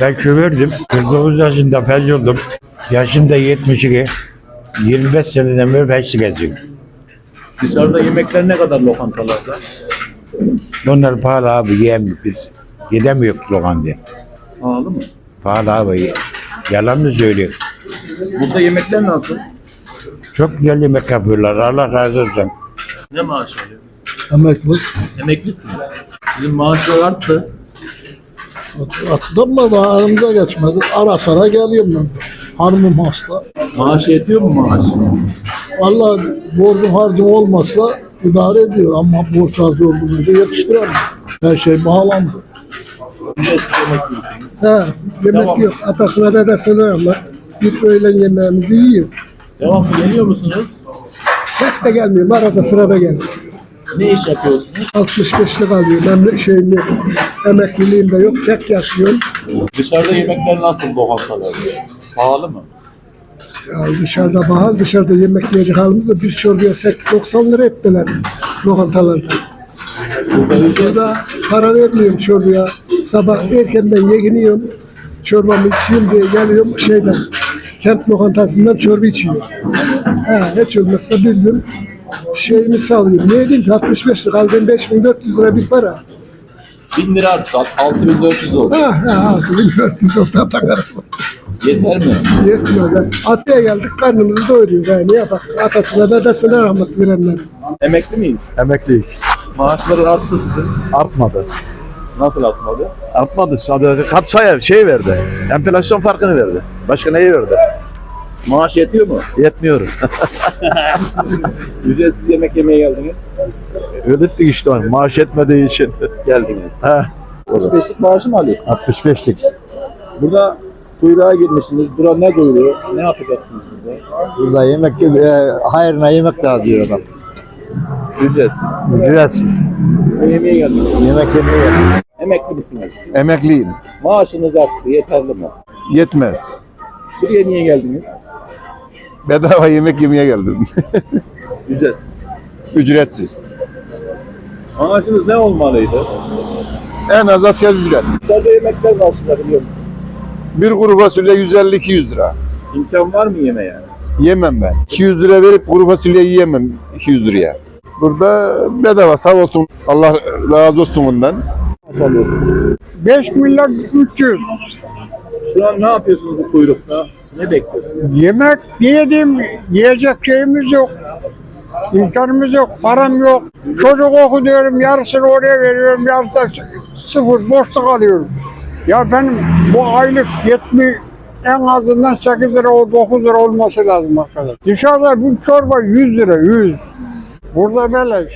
Ben şofördüm. 49 yaşında felç oldum. Yaşımda 72. 25 seneden beri felçlik ediyorum. Dışarıda yemekler ne kadar lokantalarda? Onlar pahalı abi yiyemiyoruz biz. Gidemiyoruz lokantaya. Pahalı mı? Pahalı abi. Yalan mı söylüyor? Burada yemekler nasıl? Çok güzel yemek yapıyorlar. Allah razı olsun. Ne maaş alıyor? Emekli. Emeklisiniz. Sizin maaşlar arttı. Attım daha aramıza geçmedi. Ara sıra geliyorum ben. Hanımım hasta. Maaş yetiyor mu maaş? Vallahi borcum harcım olmasa idare ediyor ama borç harcı olduğunda yetiştiremem. Her şey bağlandı. He, yemek Tamam. yok. Atasına dedesine Allah. Bir öğlen yemeğimizi yiyor. Devamlı geliyor musunuz? Tek de gelmiyorum. Arada sırada geliyor. Ne iş yapıyorsunuz? 65'lik alıyor. Ben şeyimi, emekliliğim de yok. Tek yaşıyorum. Dışarıda yemekler nasıl lokantalarda? Pahalı mı? Ya dışarıda bahar, dışarıda yemek yiyecek halimiz bir çorbaya 90 lira ettiler lokantalarda. Burada ücret Burada para vermiyorum çorbaya. Sabah erkenden yekiniyorum. Çorbamı içeyim diye geliyorum şeyden. Kent lokantasından çorba içiyorum. He, hiç olmazsa bir gün şeyimi sağlıyorum. Ne edeyim ki 65 lira aldım 5400 lira bir para. 1000 lira arttı. 6400 oldu. Ha ha 6400 oldu Ankara. Yeter mi? Yetmedi. Asya'ya geldik karnımızı doyuruyoruz. Yani ne yapak? Atasına dedesine rahmet verenler. Emekli miyiz? Emekliyiz. Maaşları arttı sizin. Artmadı. Nasıl artmadı? Artmadı. Sadece kat sayı şey verdi. Enflasyon farkını verdi. Başka neyi verdi? Maaş yetiyor mu? Yetmiyor. Ücretsiz yemek yemeye geldiniz. Ödettik işte. Maaş etmediği için. Geldiniz. He. 35'lik maaşı mı alıyorsunuz? 65'lik. Burada kuyruğa girmişsiniz. Bura ne doyuruyor? Ne yapacaksınız burada? Burada yemek, e, hayrına yemek dağıtıyor adam. Ücretsiz. Ücretsiz. Yemeğe geldiniz. Yemek yemeye. Emekli misiniz? Emekliyim. Maaşınız arttı. Yeterli mi? Yetmez. Buraya niye geldiniz? Bedava yemek yemeye geldim. Ücretsiz. Ücretsiz. Maaşınız ne olmalıydı? En az asgari ücret. Dışarıda yemekler karşılanabiliyor mu? Bir kuru fasulye 150-200 lira. İmkan var mı yemeğe? Yemem ben. 200 lira verip kuru fasulye yiyemem 200 liraya. Burada bedava sağ olsun. Allah razı olsun alıyorsunuz. 5 milyon 300. Şu an ne yapıyorsunuz bu kuyrukta? Ne bekliyorsunuz? Yemek yedim, yiyecek şeyimiz yok. İmkanımız yok, param yok. Çocuk okutuyorum, yarısını oraya veriyorum, yarısı sıfır, boşluk alıyorum. Ya benim bu aylık 70, en azından 8 lira, o 9 lira olması lazım arkadaş. Dışarıda bir çorba 100 lira, 100. Burada böyle